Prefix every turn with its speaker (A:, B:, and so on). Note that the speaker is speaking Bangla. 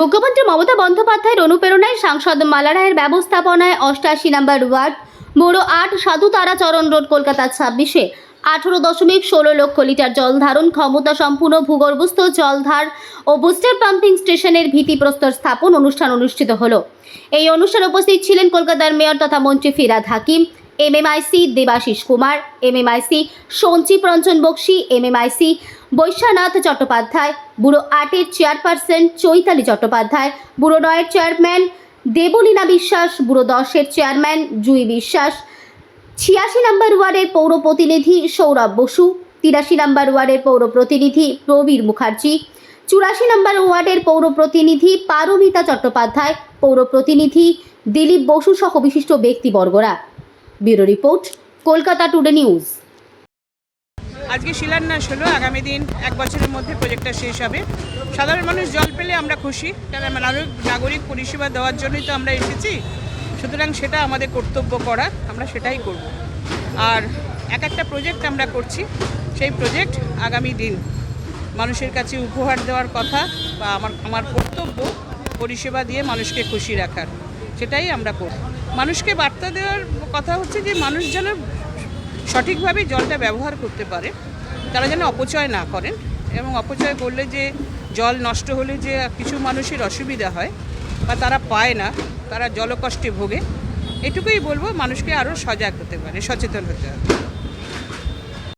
A: মুখ্যমন্ত্রী মমতা বন্দ্যোপাধ্যায়ের অনুপ্রেরণায় সাংসদ মালা রায়ের ব্যবস্থাপনায় অষ্টাশি নম্বর ওয়ার্ড, মোড়ো আট সাধু তারাচরণ রোড, কলকাতা ছাব্বিশে। আঠেরো দশমিক ষোলো লক্ষ লিটার জল ধারণ, ক্ষমতা সম্পূর্ণ ভূগর্ভস্থ জলধার ও বুস্টার পাম্পিং স্টেশনের ভিত্তিপ্রস্তর স্থাপন অনুষ্ঠান অনুষ্ঠিত হলো। এই অনুষ্ঠানে উপস্থিত ছিলেন কলকাতার মেয়র তথা মন্ত্রী Firhad Hakim MMIC Debashis Kumar MMIC Sandip Ranjan Bakshi MMIC Baishwanath Chattopadhyay বুড়ো আটের চেয়ারপারসন চৈতালি চট্টোপাধ্যায় বুড়ো নয়ের চেয়ারম্যান দেবলীনা বিশ্বাস বুড়ো দশের চেয়ারম্যান জুই বিশ্বাস ছিয়াশি নম্বর ওয়ার্ডের পৌর প্রতিনিধি সৌরভ বসু তিরাশি নম্বর ওয়ার্ডের পৌর প্রতিনিধি প্রবীর মুখার্জি চুরাশি নম্বর ওয়ার্ডের পৌর প্রতিনিধি পারমিতা চট্টোপাধ্যায় পৌর প্রতিনিধি দিলীপ বসু সহ বিশিষ্ট ব্যক্তিবর্গরা bureau report, Kolkata today news.
B: আজকে শিলান্যাস হলো। আগামী দিন এক বছরের মধ্যে প্রজেক্টটা শেষ হবে। সাধারণ মানুষ জল পেলে আমরা খুশি কারণ নাগরিক পরিষেবা দেওয়ার জন্যই তো আমরা এসেছি। সুতরাং সেটা আমাদের কর্তব্য করা, আমরা সেটাই করব। আর এক একটা প্রজেক্ট আমরা করছি, সেই প্রজেক্ট আগামী দিন মানুষের কাছে উপহার দেওয়ার কথা বা আমার আমার কর্তব্য পরিষেবা দিয়ে মানুষকে খুশি রাখার, সেটাই আমরা করব। মানুষকে বার্তা দেওয়ার কথা হচ্ছে যে মানুষ যেন সঠিকভাবে জলটা ব্যবহার করতে পারে, তারা যেন অপচয় না করেন এবং অপচয় করলে যে জল নষ্ট হলে যে কিছু মানুষের অসুবিধা হয় বা তারা পায় না, তারা জলকষ্টে ভোগে, এটুকুই বলব মানুষকে আরও সজাগ হতে পারে, সচেতন হতে হবে।